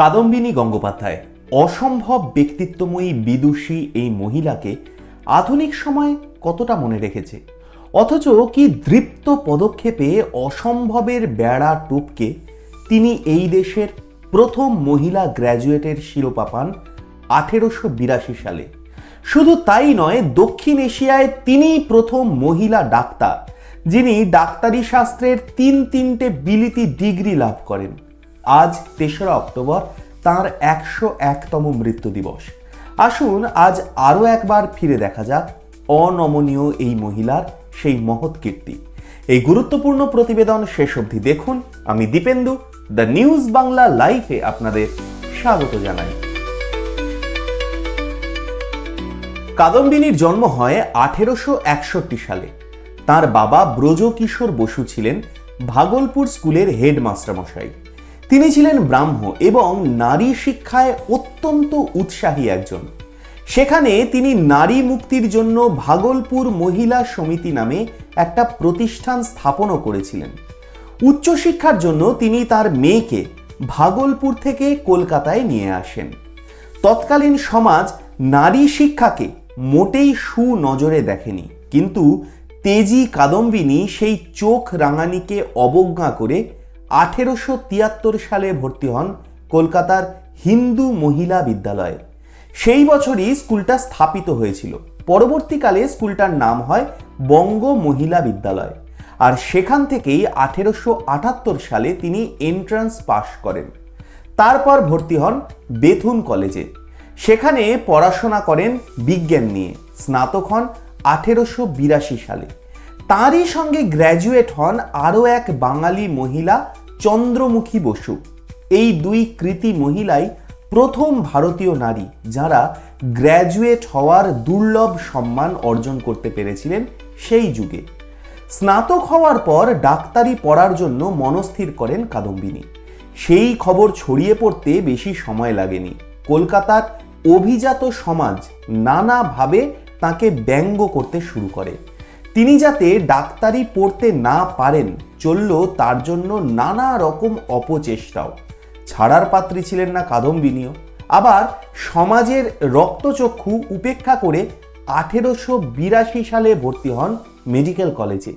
কাদম্বিনী গঙ্গোপাধ্যায় অসম্ভব ব্যক্তিত্বময়ী বিদুষী এই মহিলাকে আধুনিক সময় কতটা মনে রেখেছে? অথচ কি দৃপ্ত পদক্ষেপে অসম্ভবের বেড়া টুপকে তিনি এই দেশের প্রথম মহিলা গ্র্যাজুয়েটের শিরোপা পান আঠেরোশো বিরাশি সালে। শুধু তাই নয়, দক্ষিণ এশিয়ায় তিনিই প্রথম মহিলা ডাক্তার, যিনি ডাক্তারি শাস্ত্রের তিন তিনটে বিলিতি ডিগ্রি লাভ করেন। আজ তেসরা অক্টোবর, তার একশো একতম মৃত্যু দিবস। আসুন, আজ আরও একবার ফিরে দেখা যাক অনমনীয় এই মহিলার সেই মহৎ কীর্তি। এই গুরুত্বপূর্ণ প্রতিবেদন শেষ অবধি দেখুন। আমি দীপেন্দু, দ্য নিউজ বাংলা লাইভে আপনাদের স্বাগত জানাই। কাদম্বিনীর জন্ম হয় আঠেরোশো একষট্টি সালে। তার বাবা ব্রজকিশোর বসু ছিলেন ভাগলপুর স্কুলের হেডমাস্টার মশাই তিনি ছিলেন ব্রাহ্ম এবং নারী শিক্ষায় অত্যন্ত উৎসাহী একজন। সেখানে তিনি নারী মুক্তির জন্য ভাগলপুর মহিলা সমিতি নামে একটা প্রতিষ্ঠান স্থাপনও করেছিলেন। উচ্চশিক্ষার জন্য তিনি তার মেয়েকে ভাগলপুর থেকে কলকাতায় নিয়ে আসেন। তৎকালীন সমাজ নারী শিক্ষাকে মোটেই সুনজরে দেখেনি, কিন্তু তেজি কাদম্বিনী সেই চোখ রাঙানিকে অবজ্ঞা করে আঠেরোশো তিয়াত্তর সালে ভর্তি হন কলকাতার হিন্দু মহিলা বিদ্যালয়ে। সেই বছরই স্কুলটা স্থাপিত হয়েছিল। পরবর্তীকালে স্কুলটার নাম হয় বঙ্গ মহিলা বিদ্যালয়। আর সেখান থেকেই আঠেরোশো আটাত্তর সালে তিনি এন্ট্রান্স পাশ করেন। তারপর ভর্তি হন বেথুন কলেজে। সেখানে পড়াশোনা করেন বিজ্ঞান নিয়ে। স্নাতক হন আঠেরোশো বিরাশি সালে। তারই সঙ্গে গ্র্যাজুয়েট হন আরও এক বাঙালি মহিলা চন্দ্রমুখী বসু। এই দুই কৃতি মহিলাই প্রথম ভারতীয় নারী যারা গ্র্যাজুয়েট হওয়ার দুর্লভ সম্মান অর্জন করতে পেরেছিলেন সেই যুগে। স্নাতক হওয়ার পর ডাক্তারি পড়ার জন্য মনস্থির করেন কাদম্বিনী। সেই খবর ছড়িয়ে পড়তে বেশি সময় লাগেনি। কলকাতার অভিজাত সমাজ নানাভাবে তাকে ব্যঙ্গ করতে শুরু করে। তিনি যাতে ডাক্তারি পড়তে না পারেন চলল তার জন্য নানা রকম অপচেষ্টাও। ছাড়ার পাত্রী ছিলেন না কাদম্বিনীও। আবার সমাজের রক্তচক্ষু উপেক্ষা করে আঠেরোশো বিরাশি সালে ভর্তি হন মেডিকেল কলেজে।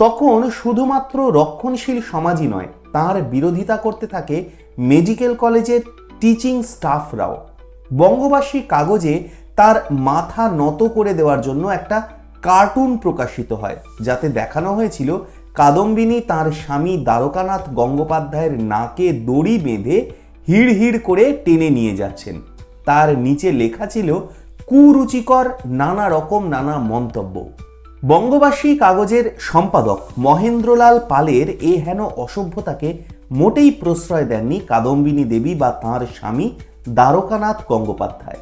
তখন শুধুমাত্র রক্ষণশীল সমাজই নয়, তার বিরোধিতা করতে থাকে মেডিকেল কলেজের টিচিং স্টাফরাও। বঙ্গবাসী কাগজে তার মাথা নত করে দেওয়ার জন্য একটা কার্টুন প্রকাশিত হয়, যাতে দেখানো হয়েছিল কাদম্বিনী তার স্বামী দ্বারকানাথ গঙ্গোপাধ্যায়ের নাকে দড়ি বেঁধে হিড় হিড় করে টেনে নিয়ে যাচ্ছেন। তার নিচে লেখা ছিল, কুরুচিকর নানা রকম নানা মন্তব্য। বঙ্গবাসী কাগজের সম্পাদক মহেন্দ্রলাল পালের এ হেন অসভ্যতাকে মোটেই প্রশ্রয় দেননি কাদম্বিনী দেবী বা তাঁর স্বামী দ্বারকানাথ গঙ্গোপাধ্যায়।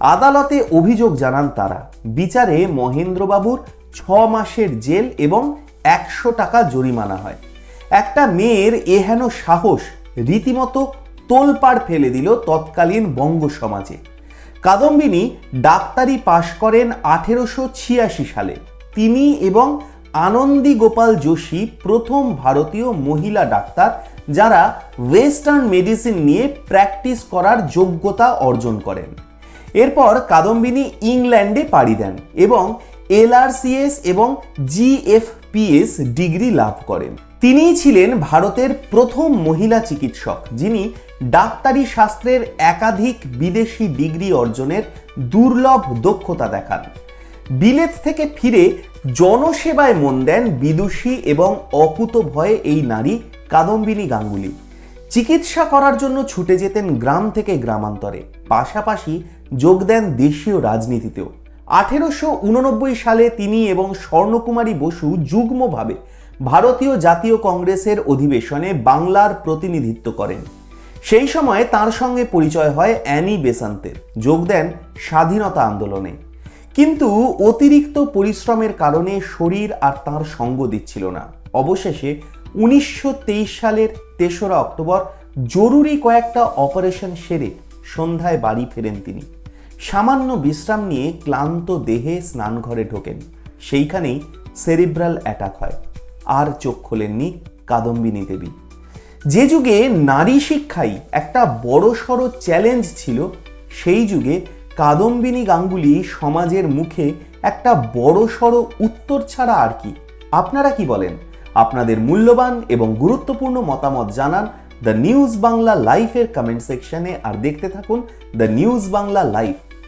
আদালতে অভিযোগ জানান তারা, বিচারে মহেন্দ্রবাবুর ছ মাসের জেল এবং একশো টাকা জরিমানা হয়। একটা মেয়ের এহেন সাহস রীতিমতো তোলপাড় ফেলে দিল তৎকালীন বঙ্গ সমাজে। কাদম্বিনী ডাক্তারি পাশ করেন আঠেরোশো ছিয়াশি সালে। তিনি এবং আনন্দী গোপাল যোশী প্রথম ভারতীয় মহিলা ডাক্তার যারা ওয়েস্টার্ন মেডিসিন নিয়ে প্র্যাকটিস করার যোগ্যতা অর্জন করেন। এরপর কাদম্বিনী ইংল্যান্ডে পাড়ি দেন এবং এলআরসিএস এবং জিএফপিএস ডিগ্রি লাভ করেন। তিনিই ছিলেন ভারতের প্রথম মহিলা চিকিৎসক, যিনি ডাক্তারি শাস্ত্রের একাধিক বিদেশি ডিগ্রি অর্জনের দুর্লভ দক্ষতা দেখান। বিলেত থেকে ফিরে জনসেবায় মন দেন বিদুষী এবং অকুত ভয়ে এই নারী কাদম্বিনী গাঙ্গুলি। চিকিৎসা করার জন্য ছুটে যেতেন গ্রাম থেকে গ্রামান্তরে, পাশাপাশি যোগ দেন দেশীয় রাজনীতিতেও। আঠেরোশো উননব্বই সালে তিনি এবং স্বর্ণকুমারী বসু যুগ্মভাবে ভারতীয় জাতীয় কংগ্রেসের অধিবেশনে বাংলার প্রতিনিধিত্ব করেন। সেই সময় তার সঙ্গে পরিচয় হয় অ্যানি বেসান্তের। যোগ দেন স্বাধীনতা আন্দোলনে। কিন্তু অতিরিক্ত পরিশ্রমের কারণে শরীর আর তার সঙ্গ দিচ্ছিল না। অবশেষে উনিশশো তেইশ সালের তেসরা অক্টোবর জরুরি কয়েকটা অপারেশন সেরে সন্ধ্যায় বাড়ি ফেরেন তিনি। সামান্য বিশ্রাম নিয়ে ক্লান্ত দেহে স্নানঘরে ঢোকেন। সেইখানেই সেরিব্রাল অ্যাটাক হয়। আর চোখ খোলেননি কাদম্বিনী দেবী। যে যুগে নারী শিক্ষাই একটা বড়সড় চ্যালেঞ্জ ছিল, সেই যুগে কাদম্বিনী গাঙ্গুলি সমাজের মুখে একটা বড়সড় উত্তর ছাড়া আর কি। আপনারা কি বলেন? আপনাদের মূল্যবান এবং গুরুত্বপূর্ণ মতামত জানান দ্য নিউজ বাংলা লাইফের কমেন্ট সেকশনে, আর দেখতে থাকুন দ্য নিউজ বাংলা লাইফ।